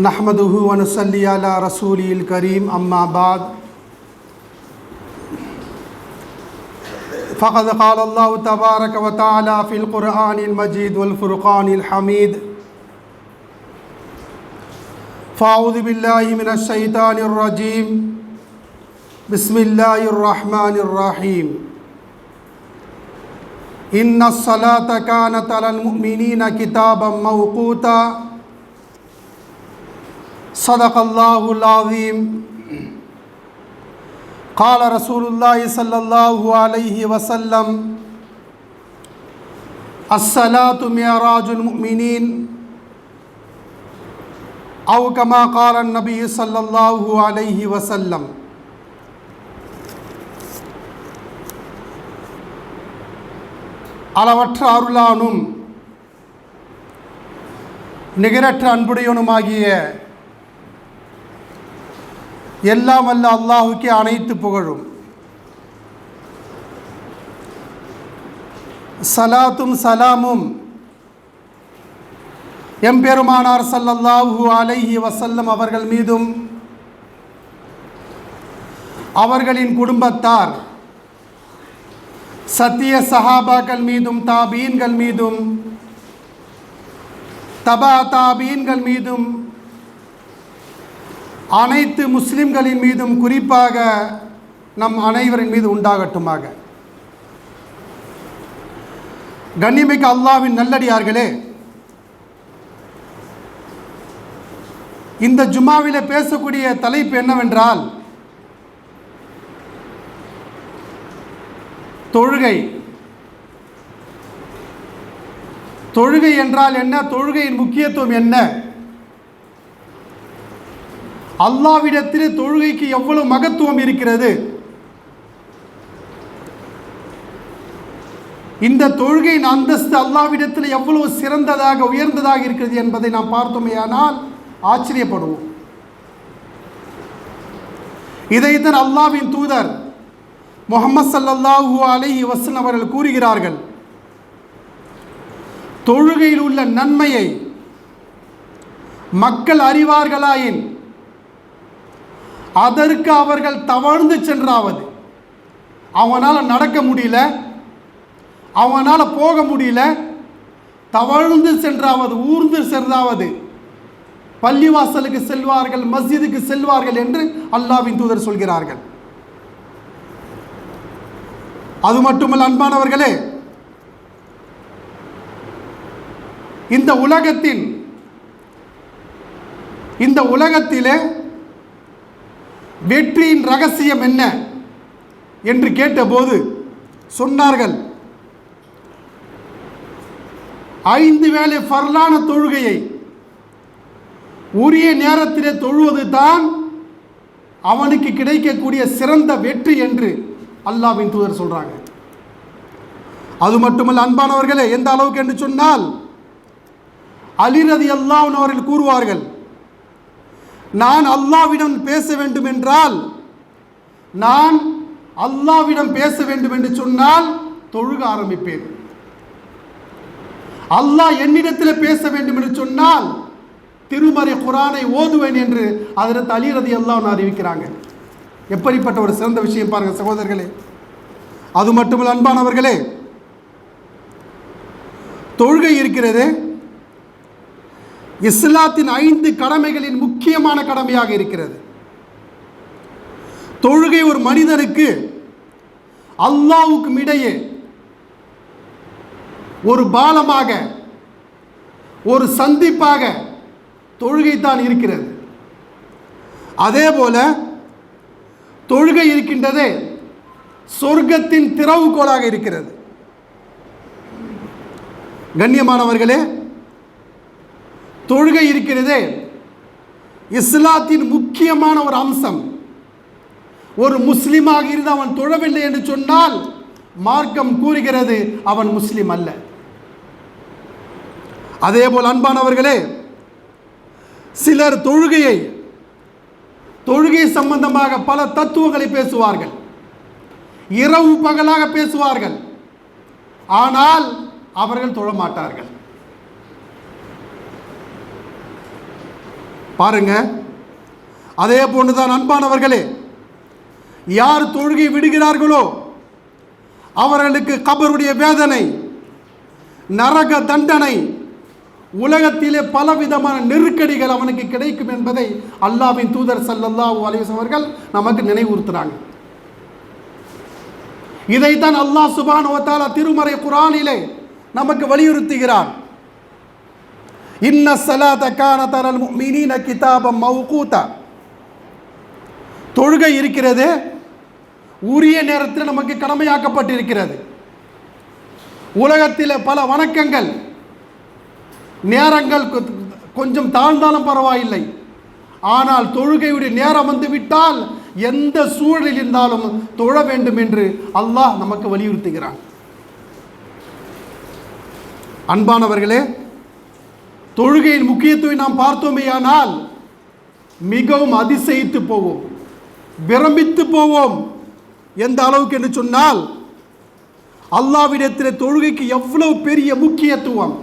نحمده ونصلي على رسوله الكريم أما بعد. فقد قال الله تبارك وتعالى في القرآن المجيد والفرقان الحميد. فأعوذ بالله من الشيطان الرجيم. بسم الله الرحمن الرحيم. إن الصلاة كانت على المؤمنين كتابا موقوتا. صدق الله العظيم قال رسول الله صلى الله عليه وسلم الصلاة معراج المؤمنين أو كما قال النبي صلى الله عليه وسلم அளவற்ற அருளானும் நிகரற்ற அன்புடையவனுமாகிய எல்லாம் அல்ல அல்லாஹுக்கே அனைத்து புகழும். சலாத்தும் சலாமும். எம்பெருமானார் சல்லல்லாஹு அலைஹி வசல்லம் அவர்கள் மீதும் அவர்களின் குடும்பத்தார் சத்திய சஹாபாக்கள் மீதும் தாபீன்கள் மீதும் தபா தாபீன்கள் மீதும் அனைத்து முஸ்லிம்களின் மீதும் குறிப்பாக நம் அனைவரின் மீது உண்டாகட்டுமாக. கண்ணிமைக்கு அல்லாவின் நல்லடியார்களே இந்த ஜுமாவில் பேசக்கூடிய தலைப்பு என்னவென்றால் தொழுகை. தொழுகை என்றால் என்ன? தொழுகையின் முக்கியத்துவம் என்ன? அல்லாவிடத்தில் தொழுகைக்கு எவ்வளவு மகத்துவம் இருக்கிறது? இந்த தொழுகையின் அந்தஸ்து அல்லாவிடத்தில் எவ்வளவு சிறந்ததாக உயர்ந்ததாக இருக்கிறது என்பதை நாம் பார்த்தோமேயானால் ஆச்சரியப்படுவோம். இதைத்தான் அல்லாவின் தூதர் முகமது சல்லல்லாஹூ அலைஹி வசன் அவர்கள் கூறுகிறார்கள். தொழுகையில் உள்ள நன்மையை மக்கள் அறிவார்களாயின் அதற்கு அவர்கள் தவழ்ந்து சென்றாவது. அவனால் நடக்க முடியல. அவனால் போக முடியல. தவழ்ந்து சென்றாவது ஊர்ந்து சென்றாவது பள்ளிவாசலுக்கு செல்வார்கள் மஸ்ஜிதுக்கு செல்வார்கள் என்று அல்லாவின் தூதர் சொல்கிறார்கள். அது மட்டுமல்ல அன்பானவர்களே இந்த உலகத்தின் இந்த உலகத்திலே வெற்றியின் ரகசியம் என்ன என்று கேட்டபோது சொன்னார்கள் ஐந்து வேளை ஃபர்லான தொழுகையை உரிய நேரத்திலே தொழுவது தான் அவனுக்கு கிடைக்கக்கூடிய சிறந்த வெற்றி என்று அல்லாவின் தூதர் சொல்றாங்க. அது மட்டுமல்ல அன்பானவர்களே எந்த அளவுக்கு என்று சொன்னால் அலிரதி அல்லாவின் அவர்கள் கூறுவார்கள் நான் அல்லாவிடம் பேச வேண்டும் என்றால் நான் அல்லாவிடம் பேச வேண்டும் என்று சொன்னால் தொழுக ஆரம்பிப்பேன். அல்லாஹ் என்னிடத்தில் பேச வேண்டும் என்று சொன்னால் திருமறை குரானை ஓதுவேன் என்று அதற்கு அலிரதி அல்லாஹ் அறிவிக்கிறாங்க. எப்படிப்பட்ட ஒரு சிறந்த விஷயம் பாருங்கள் சகோதரர்களே. அது மட்டுமல்ல அன்பானவர்களே தொழுகை இருக்கிறது இஸ்லாத்தின் ஐந்து கடமைகளின் முக்கியமான கடமையாக இருக்கிறது. தொழுகை ஒரு மனிதனுக்கு அல்லாவுக்கும் இடையே ஒரு பாலமாக ஒரு சந்திப்பாக தொழுகை தான் இருக்கிறது. அதே போல தொழுகை இருக்கின்றதே சொர்க்கத்தின் திறவுகோலாக இருக்கிறது. கண்ணியமானவர்களே தொழுகை இருக்கிறதே இஸ்லாத்தின் முக்கியமான ஒரு அம்சம். ஒரு முஸ்லீமாக இருந்து அவன் தொழவில்லை என்று சொன்னால் மார்க்கம் கூறுகிறது அவன் முஸ்லீம் அல்ல. அதே போல் அன்பானவர்களே சிலர் தொழுகையை தொழுகை சம்பந்தமாக பல தத்துவங்களை பேசுவார்கள். இரவு பகலாக பேசுவார்கள். ஆனால் அவர்கள் தொழ பாருங்க. அதே போன்றுதான் அன்பானவர்களே யார் தொழுகை விடுகிறார்களோ அவர்களுக்கு கபருடைய வேதனை நரக தண்டனை உலகத்திலே பலவிதமான நெருக்கடிகள் அவனுக்கு கிடைக்கும் என்பதை அல்லாவின் தூதர் ஸல்லல்லாஹு அலைஹி அவர்கள் நமக்கு நினைவுறுத்துறாங்க. இதைத்தான் அல்லாஹ் சுப்ஹானஹு திருமறை குரானிலே நமக்கு வலியுறுத்துகிறான் இன்ன சலாத காணத்தரல் மினின கிதாபம் மவுகூத்தா தொழுகை இருக்கிறது. உரிய நேரத்தில் நமக்கு கடமையாக்கப்பட்டிருக்கிறது. உலகத்தில் பல வணக்கங்கள். நேரங்கள் கொஞ்சம் தாழ்ந்தாலும் பரவாயில்லை. ஆனால் தொழுகையுடைய நேரம் வந்து விட்டால் எந்த சூழலில் இருந்தாலும் தொழ வேண்டும் என்று அல்லாஹ் நமக்கு வலியுறுத்துகிறான். அன்பானவர்களே தொழுகையின் முக்கியத்துவம் நாம் பார்த்தோமேயானால் மிகவும் அதிசயித்து போவோம் பிரமித்து போவோம் எந்த அளவுக்கு என்று சொன்னால் அல்லாவிடத்தில் தொழுகைக்கு எவ்வளவு பெரிய முக்கியத்துவம்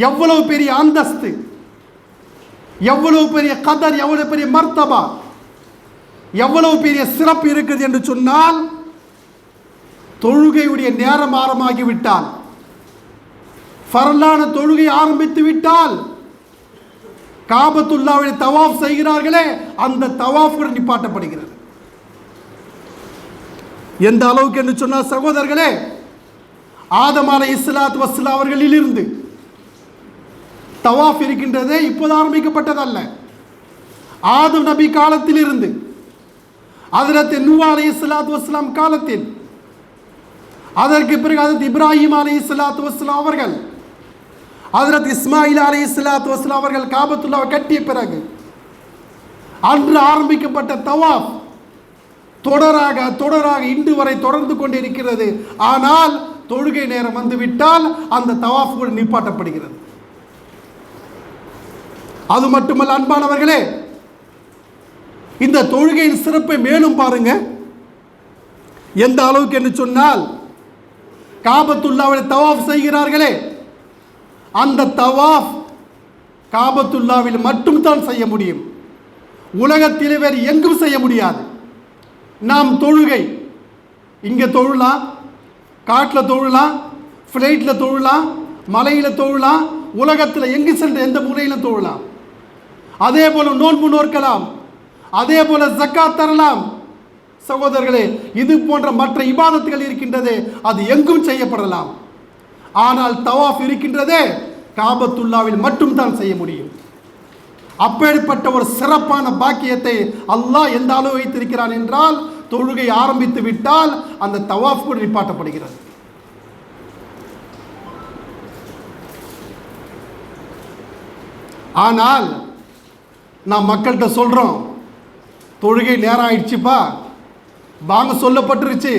எவ்வளவு பெரிய அந்தஸ்து எவ்வளவு பெரிய கதர் எவ்வளவு பெரிய மர்த்தபா எவ்வளவு பெரிய சிறப்பு இருக்குது என்று சொன்னால் தொழுகையுடைய நேரம் ஆரமாகிவிட்டால் ஃபரலான தொழுகை ஆரம்பித்து விட்டால் காபத்துல்லாவை தவாஃப் செய்கிறார்களே அந்த தவாஃப் கூட நிப்பாட்டப்படுகிறது. எந்த அளவுக்கு என்று சொன்னால் சகோதரர்களே ஆதமான இஸ்லாத் வஸ்லா அவர்களிலிருந்து தவாஃப் இருக்கின்றதே இப்போது ஆரம்பிக்கப்பட்டதல்ல. ஆதம் நபி காலத்தில் இருந்து அதரத்து நூவா அலி இஸ்லாத் வஸ்லாம் காலத்தில் அதற்கு பிறகு அதற்கு இப்ராஹிம் அலி இஸ்லாத் வஸ்லாம் அவர்கள் ஹதரத் இஸ்மாயில் அலி இஸ்லாத்து வஸ்லாம் அவர்கள் காபத்துல்லாவை கட்டிய பிறகு அன்று ஆரம்பிக்கப்பட்ட தவாப் தொடராக தொடராக இன்று வரை தொடர்ந்து கொண்டிருக்கிறது ஆனால் தொழுகை நேரம் வந்துவிட்டால் அந்த தவாஃப் கூட நிப்பாட்டப்படுகிறது. அது மட்டுமல்ல அன்பானவர்களே இந்த தொழுகையின் சிறப்பை மேலும் பாருங்க. எந்த அளவுக்கு என்று சொன்னால் காபத்துல்லாவை தவாஃப் செய்கிறார்களே அந்த தவாஃப் காபத்துல்லாவில் மட்டும்தான் செய்ய முடியும். உலகத்தில் வேறு எங்கும் செய்ய முடியாது. நாம் தொழுகை. இங்கே தொழலாம். காட்டில் தொழலாம். ஃப்ளைட்டில் தொழலாம். மலையில் தொழலாம். உலகத்தில் எங்கு சென்ற எந்த மூலையிலும் தொழலாம். அதே போல நோன்பு நோக்கலாம் அதே போல ஜக்காத் தரலாம். சகோதரர்களே இது போன்ற மற்ற இபாதத்துகள் இருக்கின்றது. அது எங்கும் செய்யப்படலாம். ஆனால் தவாஃப் இருக்கின்றதே காபத்துல்லாவில் மட்டும்தான் செய்ய முடியும். அப்பேற்பட்ட ஒரு சிறப்பான பாக்கியத்தை அல்லாஹ் எந்த அளவு வைத்திருக்கிறான் என்றால் தொழுகை ஆரம்பித்து விட்டால் அந்த தவாஃப் கூட நிப்பாட்டப்படுகிறது. ஆனால் நான் மக்கள்கிட்ட சொல்கிறோம் தொழுகை நேரம் ஆயிடுச்சுப்பா வாங்க சொல்லப்பட்டுருச்சு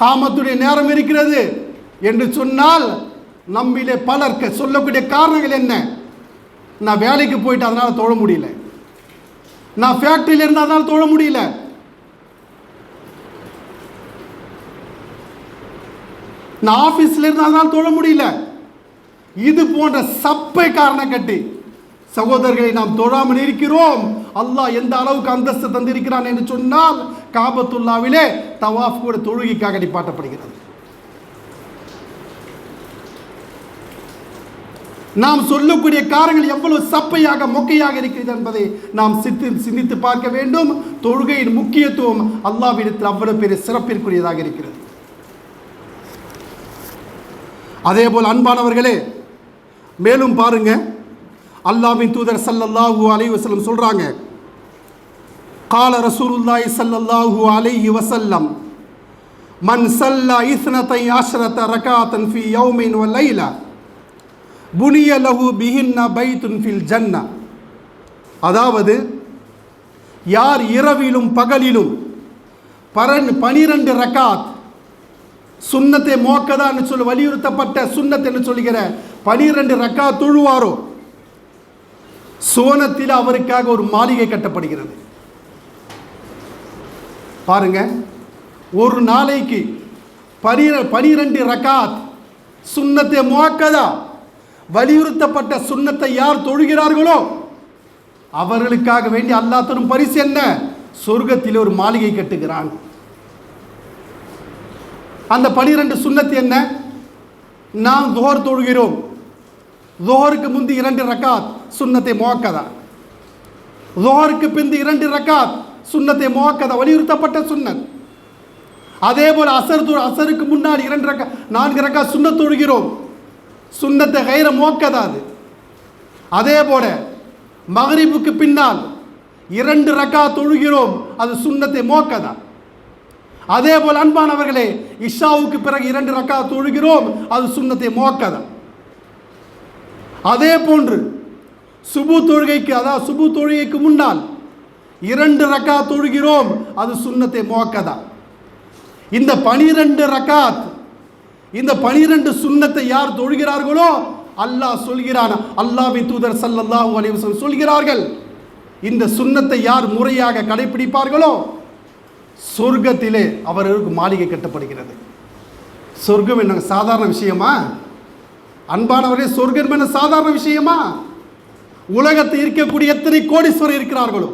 காமத்துடைய நேரம் இருக்கிறது என்று சொன்னால் நம்மிலே பலருக்கு சொல்லக்கூடிய காரணங்கள் என்ன? நான் வேலைக்கு போயிட்டு அதனால் தொழ முடியல. நான் ஃபேக்ட்ரியில் இருந்து அதனால் தொழ முடியல. நான் ஆஃபீஸில் இருந்து அதனால் தொழ முடியல. இது போன்ற சப்பை காரணம் கட்டி சகோதரர்களை நாம் தொழாமல் இருக்கிறோம். அல்லாஹ் எந்த அளவுக்கு அந்தஸ்து தந்திருக்கிறான் என்று சொன்னால் காபத்துல்லாவிலே தவாஃப் கூட தொழுகைக்காக நிப்பாட்டப்படுகிறது நாம் சொல்லக்கூடிய காரங்கள் எவ்வளவு சப்பையாக மொக்கையாக இருக்கிறது என்பதை நாம் சித்து சிந்தித்து பார்க்க வேண்டும். தொழுகையின் முக்கியத்துவம் அல்லாவிடத்தில் அவ்வளவு பெரிய சிறப்பிற்குரியதாக இருக்கிறது. அதே போல் அன்பானவர்களே மேலும் பாருங்க. அல்லாவின் தூதர் சல்லல்லாஹு அலை வசல்லம் சொல்றாங்க கால ரசூலுல்லாஹி ஸல்லல்லாஹு அலை வசல்லம் மன் சல்லா இஸ்னத்தை அஷ்ரத ரகாத்தன் ஃபி யௌமின் வ லைலா. புனிய லஹு பிஹின்ன பைத்துன் ஃபில் ஜன்னா. அதாவது யார் இரவிலும் பகலிலும் பரன் பனிரெண்டு ரக்காத் சுண்ணத்தை மோக்கதான்னு சொல்லி வலியுறுத்தப்பட்ட சுண்ணத்தைன்னு என்று சொல்லுகிற பனிரெண்டு ரக்கா தொழுவாரோ சோனத்தில் அவருக்காக ஒரு மாளிகை கட்டப்படுகிறது. பாருங்க ஒரு நாளைக்கு பனிர பனிரெண்டு ரக்காத் சுண்ணத்தை மோக்கதா வலியுறுத்தப்பட்ட சுண்ணத்தை யார் தொழுகிறார்களோ அவர்களுக்காக வேண்டி அல்லாஹ் தரும் பரிசு என்ன? சொர்க்கத்தில் ஒரு மாளிகை கட்டுகிறான். அந்த பனிரெண்டு சுண்ணத்து என்ன? நாம் துஹர் தொழுகிறோம். துஹருக்கு முந்தி இரண்டு ரக்காத் சுண்ணத்தை மோக்கதா துஹருக்கு பிந்தி இரண்டு ரக்காத் சுண்ணத்தை மோக்கதா வலியுறுத்தப்பட்ட சுண்ணத். அதே போல் அசர் தொழு அசருக்கு முன்னாடி இரண்டு ரக்கா நான்கு ரக்கா சுண்ணத் தொழுகிறோம். சுண்ணத்தை கைர மோக்கதா அது? அதே போல மகரிபுக்கு பின்னால் இரண்டு ரக்கா தொழுகிறோம் அது சுண்ணத்தை மோக்கதா? அதே போல் அன்பானவர்களே இஷாவுக்கு பிறகு இரண்டு ரக்கா தொழுகிறோம் அது சுண்ணத்தை மோக்கதா? அதே போன்று சுபு தொழுகைக்கு அதாவது சுபு தொழுகைக்கு முன்னால் இரண்டு ரக்கா தொழுகிறோம் அது சுண்ணத்தை மோக்கதா? இந்த பனிரெண்டு ரக்காத் இந்த பனிரெண்டு சுண்ணத்தை யார் தொழுகிறார்களோ அல்லாஹ் சொல்கிறான். அல்லாவின் தூதர் சல்லல்லாஹு அலைவசம் சொல்கிறார்கள். இந்த சுண்ணத்தை யார் முறையாக கடைபிடிப்பார்களோ சொர்க்கத்திலே அவர்களுக்கு மாளிகை கட்டப்படுகிறது. சொர்க்கம் என்ன சாதாரண விஷயமா? அன்பானவரே சொர்க்கம் என்ன சாதாரண விஷயமா? உலகத்தில் இருக்கக்கூடிய எத்தனை கோடீஸ்வரர் இருக்கிறார்களோ?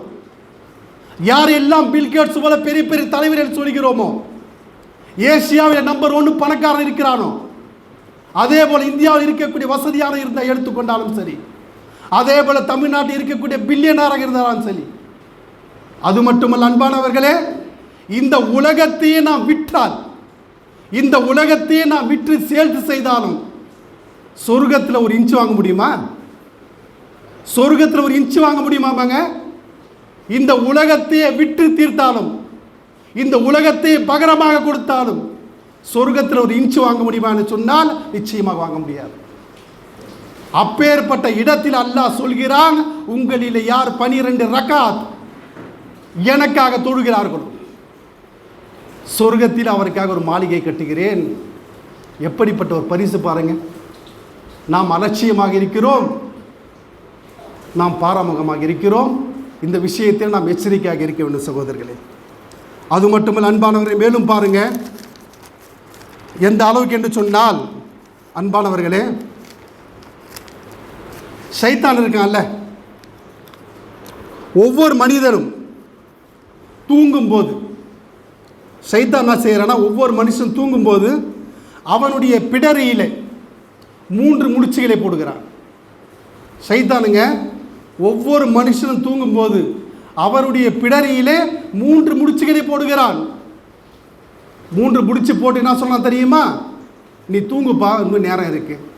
யார் எல்லாம் பில்கேட்ஸ் போல பெரிய பெரிய தலைவர்கள் சொல்கிறோமோ? ஏசியாவில் நம்பர் ஒன்று பணக்காரன் இருக்கிறானோ? அதே போல் இந்தியாவில் இருக்கக்கூடிய வசதியான இருந்தால் எடுத்துக்கொண்டாலும் சரி. அதே போல் தமிழ்நாட்டில் இருக்கக்கூடிய பில்லியனராக இருந்தாலும் சரி. அது மட்டுமல்ல அன்பானவர்களே இந்த உலகத்தையே நாம் விற்றால் இந்த உலகத்தையே நாம் விற்று சேல்ஸ் செய்தாலும் சொர்க்கத்தில் ஒரு இன்ச்சு வாங்க முடியுமா? சொர்க்கத்தில் ஒரு இன்ச்சு வாங்க முடியுமாமாங்க இந்த உலகத்தையே விற்று தீர்த்தாலும் இந்த உலகத்தை பகரமாக கொடுத்தாலும் சொர்க்கத்தில் ஒரு இன்ச்சு வாங்க முடியுமான்னு சொன்னால் நிச்சயமாக வாங்க முடியாது. அப்பேற்பட்ட இடத்தில் அல்லாஹ் சொல்கிறான் உங்களில் யார் பனிரெண்டு ரக்காத் எனக்காக தொழுகிறார்களோ சொர்க்கத்தில் அவருக்காக ஒரு மாளிகை கட்டுகிறேன். எப்படிப்பட்ட ஒரு பரிசு பாருங்க. நாம் அலட்சியமாக இருக்கிறோம். நாம் பாராமுகமாக இருக்கிறோம். இந்த விஷயத்தில் நாம் எச்சரிக்கையாக இருக்க வேண்டும் சகோதரர்களே. அது மட்டுமல்ல அன்பானவரை மேலும் பாருங்க. எந்த அளவுக்கு என்று சொன்னால் அன்பானவர்களே சைத்தான் இருக்கான்ல. ஒவ்வொரு மனிதனும் தூங்கும்போது சைத்தான் என்ன செய்கிறான்னா ஒவ்வொரு மனுஷன் தூங்கும்போது அவனுடைய பிடரியில் மூன்று முடிச்சுகளை போடுகிறான். சைத்தானுங்க ஒவ்வொரு மனுஷனும் தூங்கும்போது அவருடைய பிடரியிலே மூன்று முடிச்சுகளை போடுகிறான் மூன்று முடிச்சு போட்டு என்ன சொல்லலாம் தெரியுமா? நீ தூங்குப்பா இன்னும் நேரம் இருக்கு.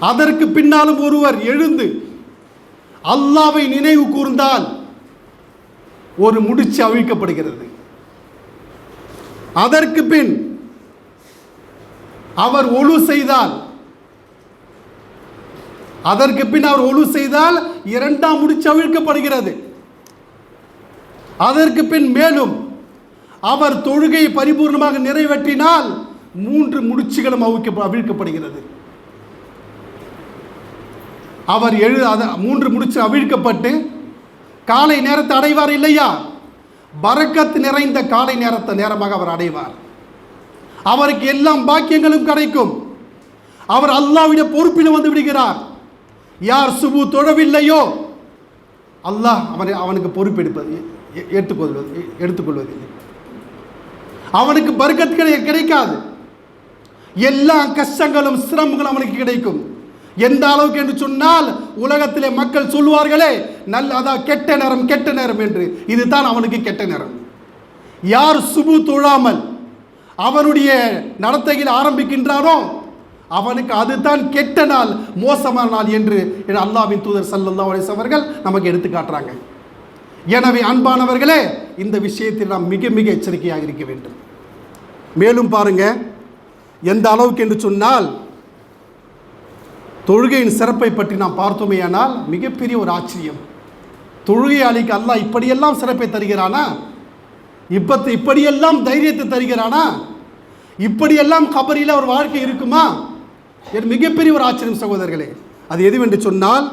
அதற்கு பின்னாலும் ஒருவர் எழுந்து அல்லாவை நினைவு கூர்ந்தால் ஒரு முடிச்சு அவிழ்க்கப்படுகிறது. அதற்கு பின் அவர் ஒழு செய்தால் அதற்கு பின் அவர் ஒழு செய்தால் இரண்டாம் முடிச்சு அவிழ்க்கப்படுகிறது அதற்கு பின் மேலும் அவர் தொழுகையை பரிபூர்ணமாக நிறைவேற்றினால் மூன்று முடிச்சுகளும் அவிழ்க்க அவிழ்க்கப்படுகிறது. அவர் எழு மூன்று முடிச்சு அவிழ்க்கப்பட்டு காலை நேரத்தை அடைவார் இல்லையா? பறக்கத்து நிறைந்த காலை நேரத்தை நேரமாக அவர் அடைவார். அவருக்கு எல்லாம் பாக்கியங்களும் கிடைக்கும். அவர் அல்லாவிட பொறுப்பில் வந்து விடுகிறார். யார் சுபு தொழவில்லையோ அல்லாஹ் அவனை அவனுக்கு பொறுப்பெடுப்பது எ- ஏற்றுக்கொள்வது எடுத்துக்கொள்வதில்லை. அவனுக்கு பர்க்கத் கிடை கிடைக்காது. எல்லா கஷ்டங்களும் சிரமங்களும் அவனுக்கு கிடைக்கும். எந்த அளவுக்கு என்று சொன்னால் உலகத்திலே மக்கள் சொல்வார்களே நல்ல அதான் கெட்ட நேரம் கெட்ட நேரம் என்று. இதுதான் அவனுக்கு கெட்ட நேரம். யார் சுபு தொழாமல் அவனுடைய நடத்தையில் ஆரம்பிக்கின்றானோ அவனுக்கு அதுதான் கெட்ட நாள் மோசமான நாள் என்று அல்லாவின் தூதர் சல்லல்லா அலைஹி அவர்கள் நமக்கு எடுத்து காட்டுறாங்க. எனவே அன்பானவர்களே இந்த விஷயத்தில் நாம் மிக மிக எச்சரிக்கையாக இருக்க வேண்டும். மேலும் பாருங்க எந்த அளவுக்கு என்று சொன்னால் தொழுகையின் சிறப்பை பற்றி நாம் பார்த்தோமேயானால் மிகப்பெரிய ஒரு ஆச்சரியம். தொழுகையாளிக்கு அல்லாஹ் இப்படியெல்லாம் சிறப்பை தருகிறானா? இப்பத்து இப்படியெல்லாம் தைரியத்தை தருகிறானா? இப்படியெல்லாம் கபரியில் ஒரு வாழ்க்கை இருக்குமா? என் மிகப்பெரிய ஒரு ஆச்சரியம் சகோதரர்களே அது எதுவென்று சொன்னால்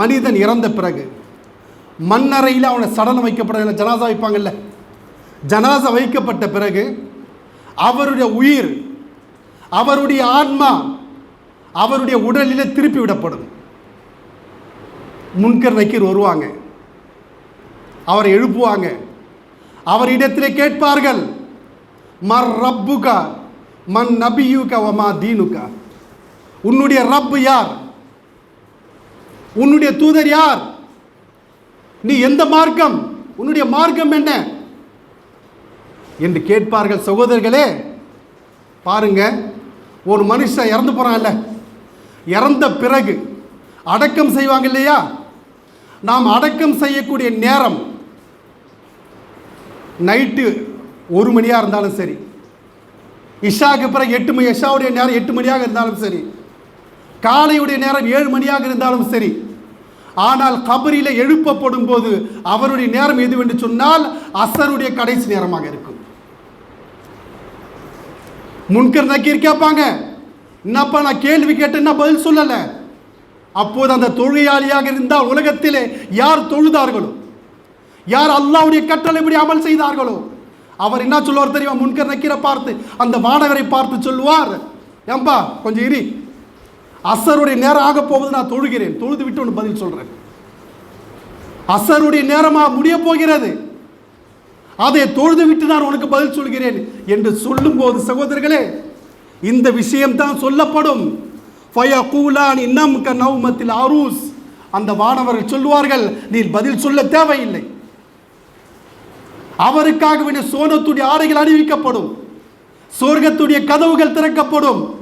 மனிதன் இறந்த பிறகு மண்ணறையில் அவனை சடலம் வைக்கப்பட ஜனாசா வைப்பாங்கல்ல ஜனாசா வைக்கப்பட்ட பிறகு அவருடைய உயிர் அவருடைய ஆன்மா அவருடைய உடலில் திருப்பி விடப்படும். முன்கர் நக்கீர் வருவாங்க. அவரை எழுப்புவாங்க. அவரிடத்திலே கேட்பார்கள் மர் ரப்புகா மன் நபியுக ஒமா தீனுகா. உன்னுடைய ரப்பு யார்? உன்னுடைய தூதர் யார்? நீ எந்த மார்க்கம்? உன்னுடைய மார்க்கம் என்ன? என்று கேட்பார்கள் சகோதரர்களே பாருங்க ஒரு மனுஷன் இறந்து போறான்ல. இறந்த பிறகு அடக்கம் செய்வாங்க இல்லையா? நாம் அடக்கம் செய்யக்கூடிய நேரம் நைட்டு ஒரு மணியாக இருந்தாலும் சரி. இஷாவுக்கு பிறகு எட்டு மணி இஷாவுடைய நேரம் எட்டு மணியாக இருந்தாலும் சரி. காலையுடைய நேரம் ஏழு மணியாக இருந்தாலும் சரி. ஆனால் கபரியில் எழுப்பப்படும் போது அவருடைய நேரம் எதுவென்று சொன்னால் அசருடைய கடைசி நேரமாக இருக்கும். முன்கர் நக்கீர் கேட்பாங்க என்னப்பா நான் கேள்வி கேட்டேன்னா பதில் சொல்லலை. அப்போது அந்த தொழுகையாளியாக இருந்தால் உலகத்திலே யார் தொழுதார்களோ யார் அல்லாவுடைய கட்டளைப்படி அமல் செய்தார்களோ அவர் என்ன சொல்லுவார் தெரியுமா? முன்கர் நக்கீரை பார்த்து அந்த வாடகரை பார்த்து சொல்லுவார் ஏம்பா கொஞ்சம் இரு. அசருடைய நேரம் ஆக போவது நான் தொழுகிறேன். தொழுது விட்டு ஒன்று பதில் சொல்கிறேன் அசருடைய நேரமாக முடிய போகிறது? அதை தொழுது விட்டு நான் உனக்கு பதில் சொல்கிறேன் என்று சொல்லும்போது சகோதரர்களே இந்த விஷயம்தான் சொல்லப்படும். ஃபயகூலான் இன்னம் க நௌமத்தில் அரூஸ். அந்த வானவர்கள் சொல்லுவார்கள் நீ பதில் சொல்ல தேவையில்லை. அவருக்காக வேண்டிய சோனத்துடைய ஆடைகள் அணிவிக்கப்படும். சொர்க்கத்துடைய கதவுகள் திறக்கப்படும்.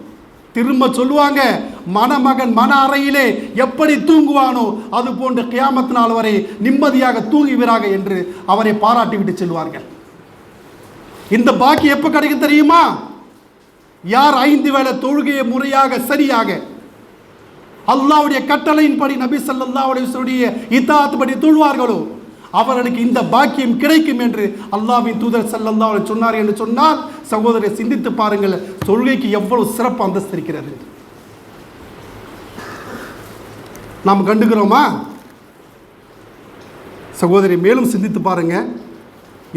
திரும்ப சொல்லுவாங்க மணமகன் மன அறையிலே எப்படி தூங்குவானோ அது போன்று கியாமத்து நாள் வரை நிம்மதியாக தூங்குவீராக என்று அவரை பாராட்டிவிட்டு செல்வார்கள். இந்த பாக்கி எப்போ கிடைக்கும் தெரியுமா? யார் ஐந்து வேளை தொழுகையை முறையாக சரியாக அல்லாவுடைய கட்டளையின்படி நபி சல்லாவுடைய அலைஹி வஸல்லுடைய இத்தாத் படி தொழுவார்களோ அவர்களுக்கு இந்த பாக்கியம் கிடைக்கும் என்று அல்லாவின் தூதர் செல்லல்லா சொன்னார் என்று சொன்னால் சகோதரரை சிந்தித்து பாருங்கள் தொழுகைக்கு எவ்வளவு சிறப்பு அந்தஸ்து இருக்கிறது. நாம் கண்டுக்கிறோமா? சகோதரி மேலும் சிந்தித்து பாருங்க.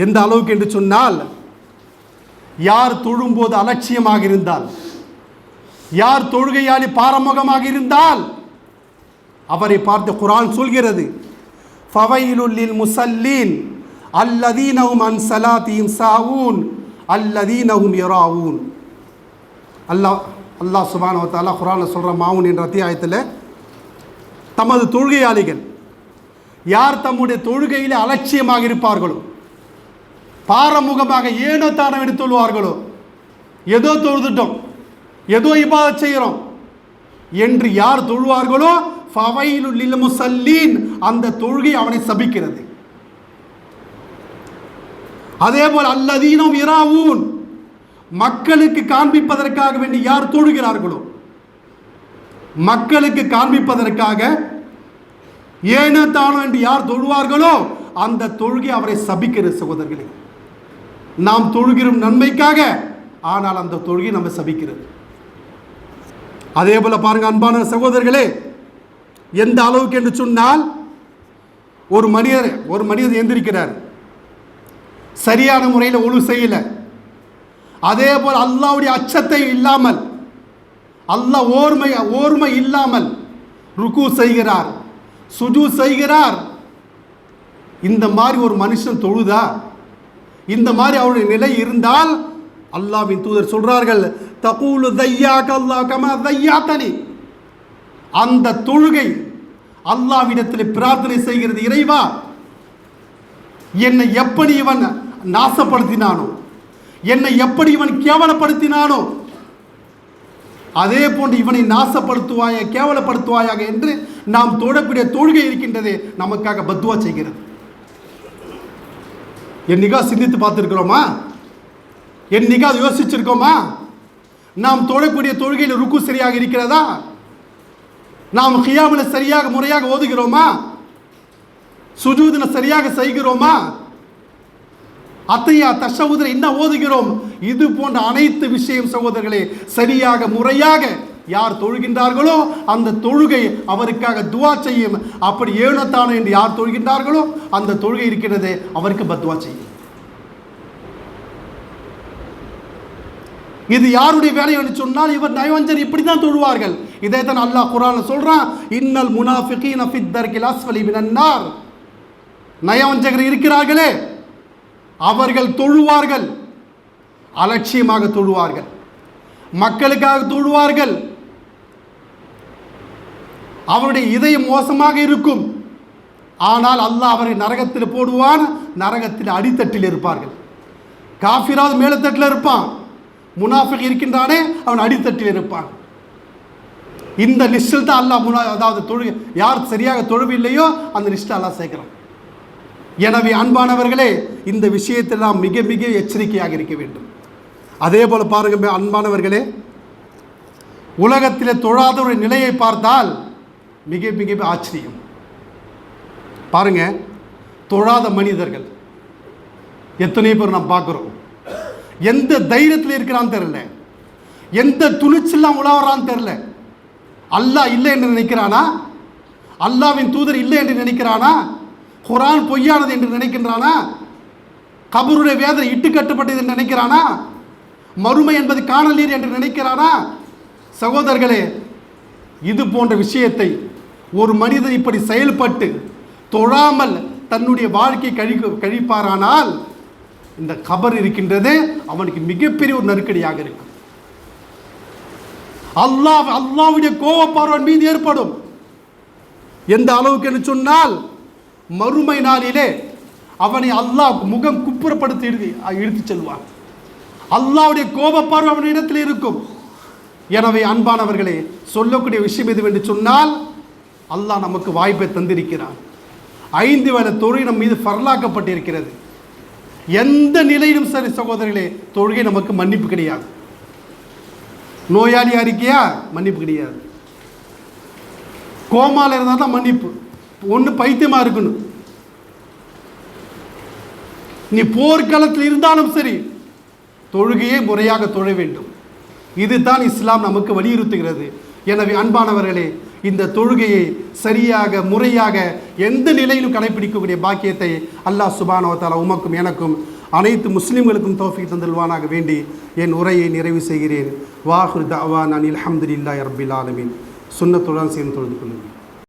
எந்த அளவுக்கு என்று சொன்னால் யார் தொழும்போது அலட்சியமாக இருந்தால் யார் தொழுகையாளி பாரமுகமாக இருந்தால் அவரை பார்த்து குரான் சொல்கிறது ஃபவைலுல்லில் முசல்லீன் அல்லதீனவும் அன் சலாத்தியும் சாவூன் அல்லதீனவும் யராவூன். அல்லாஹ் அல்லாஹ் சுபானவத்தாலா குரானை சொல்கிற மாவுன் என்ற அத்தியாயத்தில் தமது தொழுகையாளிகள் யார் தம்முடைய தொழுகையில் அலட்சியமாக இருப்பார்களோ பாரமுகமாக ஏனோ தானம் எடுத்து ஏதோ தொழுதுட்டோம் ஏதோ இபாதத் செய்கிறோம் என்று யார் தொழுவார்களோ ஃபவைலுல் முசல்லீன் அந்த தொழுகை அவனை சபிக்கிறது. அதே போல் அல்லதீனம் இராவூன் மக்களுக்கு காண்பிப்பதற்காக வேண்டி யார் தொழுகிறார்களோ மக்களுக்கு காண்பிப்பதற்காக ஏனோ தானோ என்று யார் தொழுவார்களோ அந்த தொழுகை அவரை சபிக்கிற சகோதரர்களே. நாம் தொழுகிறோம் நன்மைக்காக ஆனால் அந்த தொழுகை நம்ம சபிக்கிறது. அதே போல பாருங்க அன்பான சகோதரர்களே எந்த அளவுக்கு என்று சொன்னால் ஒரு மனிதர் ஒரு மனிதர் எந்திரிக்கிறார். சரியான முறையில் ஒழு செய்யல. அதே போல் அல்லாவுடைய அச்சத்தை இல்லாமல் அல்லாஹ் ஓர்மை ஓர்மை இல்லாமல் ருக்கு செய்கிறார் சுஜு செய்கிறார். இந்த மாதிரி ஒரு மனுஷன் தொழுதா? இந்த மாதிரி அவருடைய நிலை இருந்தால் அல்லாவின் தூதர் சொல்றார்கள் தகூலு தையாக் கம கமா தையாத்தனி. அந்த தொழுகை அல்லாவிடத்தில் பிரார்த்தனை செய்கிறது இறைவா? என்னை எப்படி இவன் நாசப்படுத்தினானோ? என்னை எப்படி இவன் கேவலப்படுத்தினானோ? அதே போன்று இவனை நாசப்படுத்துவாய கேவலப்படுத்துவாயாக என்று நாம் தொழக்கூடிய தொழுகை இருக்கின்றதே நமக்காக பத்துவா செய்கிறது. என்னைக்கா சிந்தித்து பார்த்துருக்கிறோமா? என்னைக்கா யோசிச்சிருக்கோமா? நாம் தொழக்கூடிய தொழுகையில் ருக்கு சரியாக இருக்கிறதா? நாம் ஹியாமில் சரியாக முறையாக ஓதுகிறோமா? சுஜூதின சரியாக செய்கிறோமா? அத்தையா தஷவுதில் என்ன ஓதுகிறோம்? இது போன்ற அனைத்து விஷயம் சகோதரர்களே சரியாக முறையாக யார் தொழுகின்றார்களோ அந்த தொழுகை அவருக்காக துவா செய்யும். அப்படி ஏனத்தானோ என்று யார் தொழுகின்றார்களோ அந்த தொழுகை இருக்கிறது அவருக்கு பத்துவா செய்யும். இது யாருடைய வேலை என்று சொன்னால் இவர் நயவஞ்சர் இப்படி தான் தொழுவார்கள். இதை தான் அல்லாஹ் குரான் சொல்றான் இன்னல் முனாஃபிகீன ஃபித் தர்கில் அஸ்ஃபலி நயவஞ்சகர் இருக்கிறார்களே அவர்கள் தொழுவார்கள். அலட்சியமாக தொழுவார்கள். மக்களுக்காக தொழுவார்கள். அவருடைய இதயம் மோசமாக இருக்கும். ஆனால் அல்லாஹ் அவரை நரகத்தில் போடுவான் நரகத்தில் அடித்தட்டில் இருப்பார்கள். காஃபிராவது மேலத்தட்டில் இருப்பான். முனாஃபிக் இருக்கின்றானே அவன் அடித்தட்டில் இருப்பான். இந்த லிஸ்டில் தான் அல்லாஹ் முனா அதாவது தொழு யார் சரியாக தொழுவில்லையோ அந்த லிஸ்ட்டை அல்லாஹ் சேர்க்கிறான். எனவே அன்பானவர்களே இந்த விஷயத்தில் நாம் மிக மிக எச்சரிக்கையாக இருக்க வேண்டும். அதே போல் பாருங்க அன்பானவர்களே உலகத்தில் தொழாத ஒரு நிலையை பார்த்தால் மிக மிக ஆச்சரியம். பாருங்க தொழாத மனிதர்கள். எத்தனை பேர் நாம் பார்க்குறோம். எந்த தைரியத்தில் இருக்கிறான்னு தெரில எந்த துணிச்செல்லாம் உழவுறான்னு தெரில அல்லாஹ் இல்லை என்று நினைக்கிறானா? அல்லாவின் தூதர் இல்லை என்று நினைக்கிறானா? குரான் பொய்யானது என்று நினைக்கின்றானா? கபருடைய வேதனை இட்டு கட்டுப்பட்டது என்று நினைக்கிறானா? மறுமை என்பது காணலீர் என்று நினைக்கிறானா? சகோதரர்களே இது போன்ற விஷயத்தை ஒரு மனிதன் இப்படி செயல்பட்டு தொழாமல் தன்னுடைய வாழ்க்கை கழி கழிப்பாரானால் இந்த கபர் இருக்கின்றது அவனுக்கு மிகப்பெரிய ஒரு நெருக்கடியாக இருக்கும். அல்லாஹ் அல்லாவுடைய கோவப்பார்வன் மீது ஏற்படும். எந்த அளவுக்கு என்று சொன்னால் மறுமை நாளிலே அவனை அல்லாஹ் முகம் குப்புறப்படுத்தி இழுத்து இழுத்துச் செல்வான் அல்லாவுடைய கோபப்பார்வை அவனிடத்தில் இருக்கும். எனவே அன்பானவர்களே சொல்லக்கூடிய விஷயம் எதுவென்று சொன்னால் அல்லாஹ் நமக்கு வாய்ப்பை தந்திருக்கிறான். ஐந்து வேலை தொழுகை நம் மீது பரலாக்கப்பட்டிருக்கிறது எந்த நிலையிலும் சரி சகோதரிகளே தொழுகை நமக்கு மன்னிப்பு கிடையாது. நோயாளி இருக்கியா? மன்னிப்பு கிடையாது. கோமால இருந்தால் தான் மன்னிப்பு. ஒன்று பைத்தியமாக இருக்கணும். நீ போர்க்களத்தில் இருந்தாலும் சரி தொழுகையே முறையாக தொழ வேண்டும். இதுதான் இஸ்லாம் நமக்கு வலியுறுத்துகிறது. எனவே அன்பானவர்களே இந்த தொழுகையை சரியாக முறையாக எந்த நிலையிலும் கடைபிடிக்கக்கூடிய பாக்கியத்தை அல்லாஹ் சுபானவத்தாலா உமக்கும் எனக்கும் அனைத்து முஸ்லீம்களுக்கும் தோஃபிக் தந்தல்வானாக வேண்டி என் உரையை நிறைவு செய்கிறேன். வாஹுர் தவா நான் அல்ஹம்துலில்லாஹி ரப்பில் ஆலமின். சுன்னத்துடன் சேர்ந்து தொழுது கொள்ளுங்கள்.